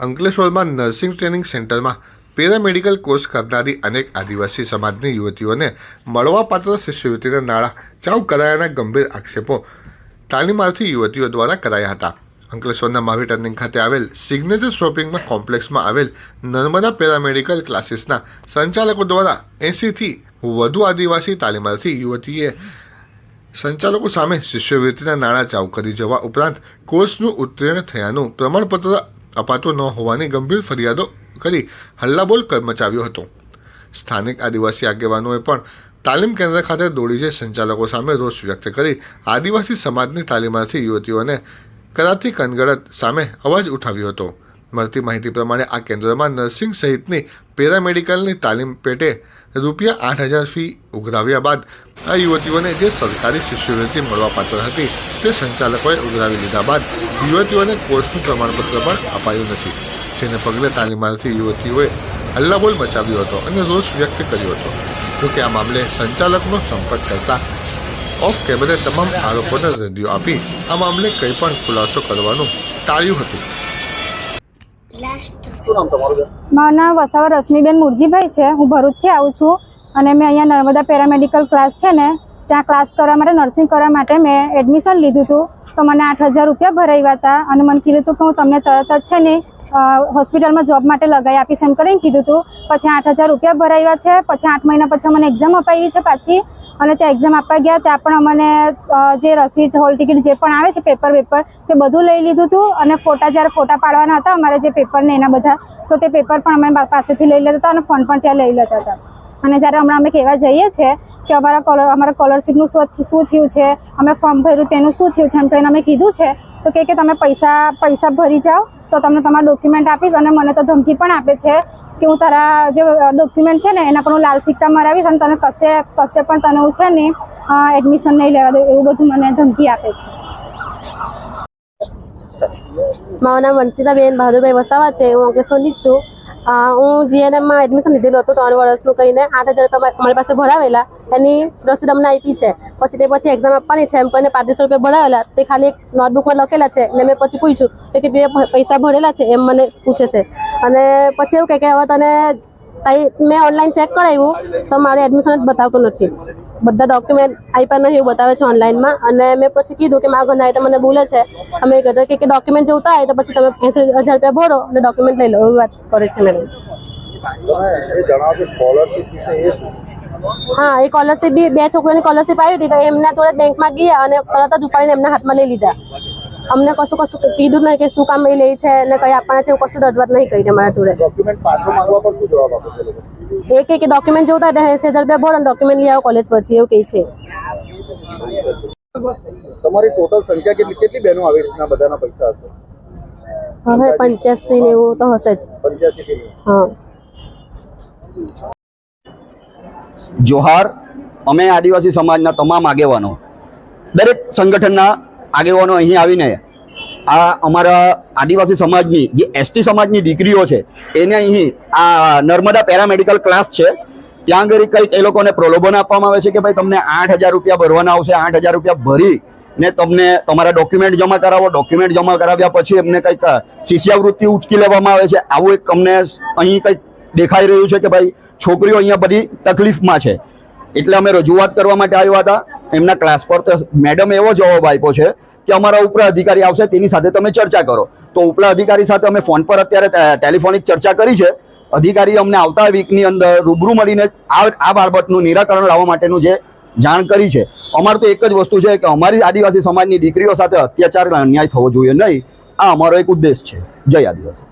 અંકલેશ્વરમાં nursing training સેન્ટરમાં paramedical course કરનારી અનેક આદિવાસી સમાજની યુવતીઓને મળવાપાત્ર શિષ્યવૃત્તિના નાણાં ચાઉ કરાયાના ગંભીર આક્ષેપો તાલીમાર્થી યુવતીઓ દ્વારા કરાયા હતા. અંકલેશ્વરના મહાવીર ટર્નિંગ ખાતે આવેલ સિગ્નેચર શોપિંગમાં કોમ્પ્લેક્સમાં આવેલ નર્મદા પેરામેડિકલ ક્લાસીસના સંચાલકો દ્વારા એંસીથી વધુ આદિવાસી તાલીમાર્થી યુવતીએ સંચાલકો સામે શિષ્યવૃત્તિના નાણાં ચાઉ કરી જવા ઉપરાંત કોર્સનું ઉત્તીર્ણ થયાનું પ્રમાણપત્ર અપાતું ન હોવાની ગંભીર ફરિયાદો કરી હલ્લાબોલ મચાવ્યો હતો. સ્થાનિક આદિવાસી આગેવાનોએ પણ તાલીમ કેન્દ્ર ખાતે દોડી જઈ સંચાલકો સામે રોષ વ્યક્ત કરી આદિવાસી સમાજની તાલીમાર્થી યુવતીઓને કરાતી કનગડત સામે અવાજ ઉઠાવ્યો હતો. મળતી માહિતી પ્રમાણે આ કેન્દ્રમાં નર્સિંગ સહિતની પેરામેડિકલની તાલીમ પેટે રૂપિયા આઠ હજાર ફી ઉઘરાવ્યા બાદ આ યુવતીઓને જે સરકારી શિષ્યવૃત્તિ મળવાપાત્ર હતી તે સંચાલકોએ ઉઘરાવી લીધા બાદ યુવતીઓને કોર્સનું પ્રમાણપત્ર પણ અપાયું નથી જેને પગલે તાલીમાર્થી યુવતીઓએ હલ્લાબોલ મચાવ્યો હતો અને રોષ વ્યક્ત કર્યો હતો. જોકે આ મામલે સંચાલકનો સંપર્ક કરતા ઓફ કેમેરે તમામ આરોપોને રદિયો આપી આ મામલે કંઈ પણ ખુલાસો કરવાનું ટાળ્યું હતું. મારું નામ વસાવા રશ્મિબેન મુરજીભાઈ છે. હું ભરૂચથી આવું છું. અને મેં અહીંયા નર્મદા પેરામેડિકલ ક્લાસ છે ને, ત્યાં ક્લાસ કરવા માટે, નર્સિંગ કરવા માટે મેં એડમિશન લીધું હતું તો મને આઠ હજાર રૂપિયા ભરાવ્યા હતા અને મને કીધું હતું કે હું તમને તરત જ છે ને હોસ્પિટલમાં જોબ માટે લગાવી આપીશ એમ કરીને કીધું હતું પછી આઠ હજાર રૂપિયા ભરાવ્યા છે, પછી આઠ મહિના પછી મને એક્ઝામ અપાવી છે પાછી. અને ત્યાં એક્ઝામ આપવા ગયા, ત્યાં પણ અમને જે રસીદ હોલ ટિકિટ જે પણ આવે છે પેપર પેપર તે બધું લઈ લીધું હતું અને ફોટા, જ્યારે ફોટા પાડવાના હતા અમારે જે પેપર ને એના બધા, તો તે પેપર પણ અમે પાસેથી લઈ લેતા હતા અને ફોન પણ ત્યાં લઈ લેતા હતા. અને જ્યારે હમણાં અમે કહેવા જઈએ છીએ કે અમારા કોલર અમારા સ્કોલરશીપનું શું શું થયું છે, અમે ફોર્મ ભર્યું તેનું શું થયું છે એમ કહીને અમે કીધું છે, તો કે તમે પૈસા પૈસા ભરી જાઓ, તો તમને તમારા ડોક્યુમેન્ટ આપીશ અને મને તો ધમકી પણ આપે છે કે હું તારા જે ડોક્યુમેન્ટ છે ને એના પર હું લાલ સિક્કા મરાવીશ અને તને કશે કશે પણ તને હું છે ને એડમિશન નહીં લેવા દઉં, એવું બધું મને ધમકી આપે છે. મારું નામ વંશિતાબેન બહાદુરભાઈ વસાવા છે, હું અંકલેશ્વરની જ છું. હું જીએનએમમાં એડમિશન લીધેલું હતું, ત્રણ વર્ષનું કહીને આઠ હજાર રૂપિયા મારી પાસે ભરાવેલા. એની રસીદ અમને આપી છે. પછી તે પછી એક્ઝામ આપવાની છે. એમ કહીને પાંત્રીસો રૂપિયા ભરાવેલા. તે ખાલી એક નોટબુકમાં લખેલા છે. એટલે મેં પછી પૂછ્યું કે બે પૈસા ભરેલા છે? એમ મને પૂછે છે. અને પછી એવું કહે કે હવે તને મેં ઓનલાઈન ચેક કરાવ્યું, તો મારું એડમિશન જ બતાવતું નથી. બધા ડોક્યુમેન્ટ આપ્યા નહીં એવું બતાવે છે ઓનલાઈનમાં અને મેં પછી કીધું કે મારા ઘરના તો મને બોલે છે. અમે કીધું કે ડોક્યુમેન્ટ જોતા હોય તો પછી તમે એસી હજાર રૂપિયા ભરો અને ડોક્યુમેન્ટ લઈ લો એવી વાત કરે છે મેડમ હા એ સ્કોલરશીપ બી બે છોકરાની સ્કોલરશીપ આવી હતી તો એમના જોડે બેંકમાં ગયા અને તરત જ ઉપાડીને એમના હાથમાં લઈ લીધા. અમને કશું કશું કીધું નહીં કે શું કામ એ લે છે અને કઈ આપવાના છે એવું કશું રજૂઆત નહીં કરી અમારા જોડે. ડોક્યુમેન્ટ પાછો માંગવા પર શું જવાબ આપે છે એ કહે કે ડોક્યુમેન્ટ જોતા હોય એસી હજાર રૂપિયા ભરો ડોક્યુમેન્ટ લઈ આવો કોલેજ પરથી એવું કહે છે. તમારી ટોટલ સંખ્યા કેટલી કેટલી બહેનો આવી રીતના બધાના પૈસા હશે? હવે પંચ્યાસી ને એવું તો હશે જ. પંચ્યાસી હા. જોહાર અમે આદિવાસી સમાજના તમામ આગેવાનો દરેક સંગઠનના આગેવાનો અહીં આવીને આ અમારા આદિવાસી સમાજની, જે એસટી સમાજની દીકરીઓ છે, એને અહીં આ નર્મદા પેરામેડિકલ ક્લાસ છે. ત્યાં આગળ કંઈક એ લોકોને પ્રલોભન આપવામાં આવે છે કે ભાઈ તમને આઠ હજાર રૂપિયા ભરવાના આવશે, આઠ હજાર રૂપિયા ભરી ને તમને તમારા ડોક્યુમેન્ટ જમા કરાવો. ડોક્યુમેન્ટ જમા કરાવ્યા પછી એમને કંઈક શિષ્યવૃત્તિ ઉચકી લેવામાં આવે છે. આવું એક અમને અહીં કંઈક દેખાઈ રહ્યું છે કે ભાઈ છોકરીઓ અહીંયા બધી તકલીફમાં છે. એટલે અમે રજૂઆત કરવા માટે આવ્યા હતા. એમના ક્લાસ પર તો મેડમ એવો જવાબ આપ્યો છે કે અમારા ઉપરા અધિકારી આવશે, તેની સાથે તમે ચર્ચા કરો. તો ઉપલા અધિકારી સાથે અમે ફોન પર અત્યારે ટેલિફોનિક ચર્ચા કરી છે. અધિકારી અમને આવતા વીકની અંદર રૂબરૂ મળીને આ આ બાબતનું નિરાકરણ લાવવા માટેનું જે જાણ કરી છે. અમારે તો એક જ વસ્તુ છે કે અમારી આદિવાસી સમાજની દીકરીઓ સાથે અત્યાચાર અન્યાય થવો જોઈએ નહીં. આ અમારો એક ઉદ્દેશ છે. જય આદિવાસી.